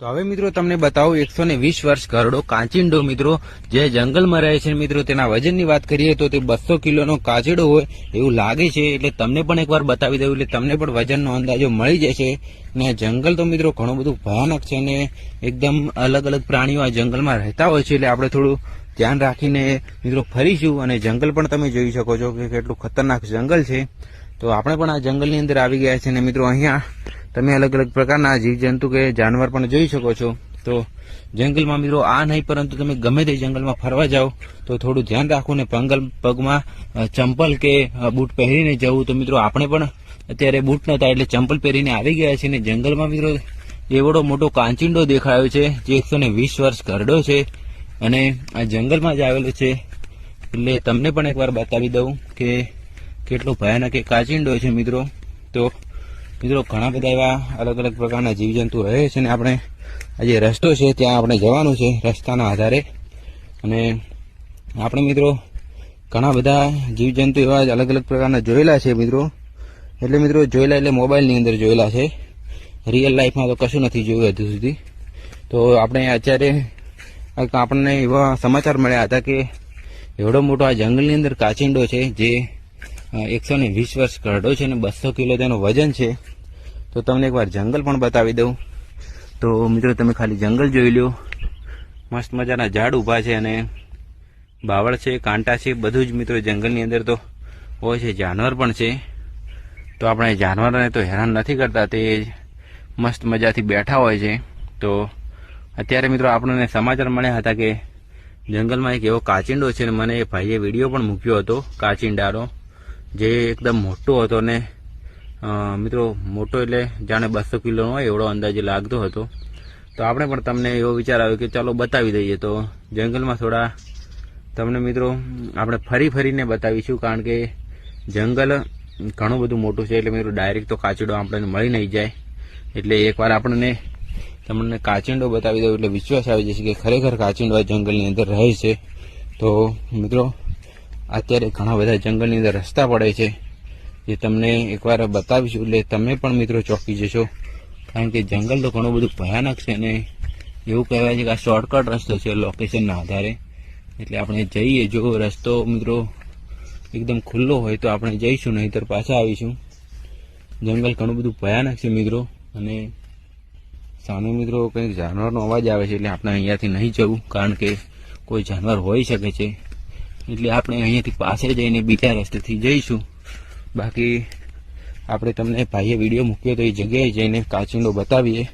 તો હવે મિત્રો તમને બતાવું એકસો ને વીસ વર્ષ ઘરડો કાંચિંડો મિત્રો. જે જંગલમાં રહે છે મિત્રો, તેના વજનની વાત કરીએ તો તે બસો કિલોનો કાચીડો હોય એવું લાગે છે. એટલે તમને પણ એકવાર બતાવી દઉં, એટલે તમને પણ વજનનો અંદાજો મળી જશે. ને જંગલ તો મિત્રો ઘણું બધું ભયાનક છે અને એકદમ અલગ અલગ પ્રાણીઓ આ જંગલમાં રહેતા હોય છે. એટલે આપણે થોડું ધ્યાન રાખીને મિત્રો ફરીશું અને જંગલ પણ તમે જોઈ શકો છો કે કેટલું ખતરનાક જંગલ છે. તો આપણે પણ આ જંગલની અંદર આવી ગયા છે અને મિત્રો અહીંયા તમે અલગ અલગ પ્રકારના જીવજંતુ કે જાનવર પણ જોઈ શકો છો. તો જંગલમાં મિત્રો આ નહીં, પરંતુ તમે ગમે તે જંગલમાં ફરવા જાઓ, તો થોડું ધ્યાન રાખો ને પંગલ પગમાં ચંપલ કે બૂટ પહેરીને જવું. તો મિત્રો આપણે પણ અત્યારે બૂટ નતા એટલે ચંપલ પહેરીને આવી ગયા છીએ ને જંગલમાં મિત્રો. એવડો મોટો કાંચિંડો દેખાયો છે, જે એકસો વીસ વર્ષ ઘરડો છે અને આ જંગલમાં જ આવેલો છે. એટલે તમને પણ એકવાર બતાવી દઉં કે કેટલો ભયાનક એ કાંચિંડો છે મિત્રો. તો મિત્રો, ઘણા બધા એવા અલગ અલગ પ્રકારના જીવજંતુ રહે છે ને આપણે આ જે રસ્તો છે, ત્યાં આપણે જવાનું છે રસ્તાના આધારે. અને આપણે મિત્રો, ઘણા બધા જીવજંતુ એવા અલગ અલગ પ્રકારના જોયેલા છે મિત્રો. એટલે મિત્રો, જોયેલા એટલે મોબાઈલની અંદર જોયેલા છે. રિયલ લાઈફમાં તો કશું નથી જોયું હજુ સુધી. તો આપણે અત્યારે આપણને એવા સમાચાર મળ્યા હતા કે, એવડો મોટો આ જંગલની અંદર કાચિંડો છે, જે એકસો ને વીસ વર્ષ કરડો છે અને બસો કિલો તેનું વજન છે. તો તમને એકવાર જંગલ પણ બતાવી દઉં. તો મિત્રો, તમે ખાલી જંગલ જોઈ લો મસ્ત મજાના ઝાડ ઊભા છે અને બાવળ છે, કાંટા છે, બધું જ મિત્રો જંગલની અંદર તો હોય છે, જાનવર પણ છે. તો આપણે જાનવરોને તો હેરાન નથી કરતા, તે મસ્ત મજાથી બેઠા હોય છે. તો અત્યારે મિત્રો, આપણને સમાચાર મળ્યા હતા કે જંગલમાં એક એવો કાચિંડો છે અને મને એ ભાઈએ વીડિયો પણ મૂક્યો હતો, કાચિંડાનો. જે એકદમ મોટો હતો ને મિત્રો, મોટો એટલે જાણે બસો કિલોનો હોય, એવડો અંદાજે લાગતો હતો. તો આપણે પણ તમને એવો વિચાર આવ્યો કે ચાલો બતાવી દઈએ. તો જંગલમાં થોડા તમને મિત્રો, આપણે ફરી ફરીને બતાવીશું, કારણ કે જંગલ ઘણું બધું મોટું છે, એટલે મિત્રો ડાયરેક્ટ તો કાચિડો આપણને મળી નહીં જાય. એટલે એકવાર આપણને તમને કાચિંડો બતાવી દઉં, એટલે વિશ્વાસ આવી જશે કે ખરેખર કાચિંડો જંગલની અંદર રહે છે. તો મિત્રો અત્યારે ઘણા બધા જંગલની અંદર રસ્તા પડે છે. જે તમને એકવાર બતાવીશું, એટલે તમે પણ મિત્રો ચોંકી જશો. કારણ કે જંગલ તો ઘણું બધું ભયાનક છે અને એવું કહેવાય છે કે આ શોર્ટકટ રસ્તો છે લોકેશનના આધારે. એટલે આપણે જઈએ, જો રસ્તો મિત્રો એકદમ ખુલ્લો હોય તો આપણે જઈશું, નહીતર પાછા આવીશું. જંગલ ઘણું બધું ભયાનક છે મિત્રો, અને સામે મિત્રો કંઈક જાનવરનો અવાજ આવે છે, એટલે આપણે અહીંયાથી નહીં જવું, કારણ કે કોઈ જાનવર હોઈ શકે છે. એટલે આપણે અહીંયાથી પાસે જઈને બીજા રસ્તેથી જઈશું. બાકી આપણે તમને ભાઈએ વીડિયો મૂક્યો તો એ જગ્યાએ જઈને કાચિંડો બતાવીએ.